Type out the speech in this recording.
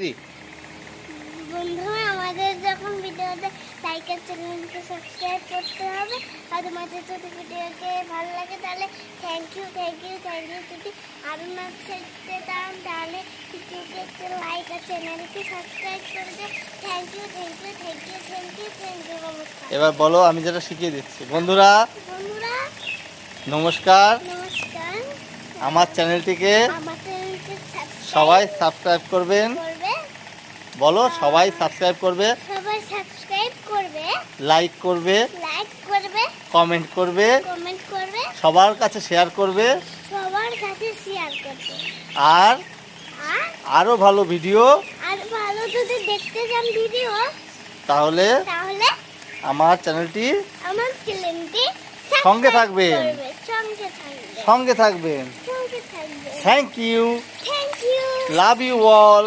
Three বন্ধুরা আমাদের যখন ভিডিওতে লাইক আর চ্যানেলকে সাবস্ক্রাইব করতে হবে আর তোমাদের যদি ভিডিওকে ভালো লাগে তাহলে thank you thank you thank you যদি আরও না থাকতে চান তাহলে ভিডিওকে লাইক আর চ্যানেলকে সাবস্ক্রাইব করবে thank you thank you thank you thank you thank you নমস্কার। এবার বলো আমি যেটা শিখিয়ে দিচ্ছি। বন্ধুরা বন্ধুরা নমস্কার। নমস্কার। আমার চ্যানেলটিকে সবাই সাবস্ক্রাইব করবেন। করবে বলো সবাই সাবস্ক্রাইব করবে সবাই সাবস্ক্রাইব করবে লাইক করবে লাইক করবে কমেন্ট করবে কমেন্ট করবে সবার কাছে শেয়ার করবে সবার কাছে শেয়ার করবে। আর আর ভালো ভিডিও আর ভালো যদি দেখতে চান ভিডিও তাহলে তাহলে আমার চ্যানেলটি আমার চ্যানেলটি সঙ্গে থাকবেন। সঙ্গে থাকবে সঙ্গে থাকবেন। সঙ্গে থাকবে thank you thank you love you all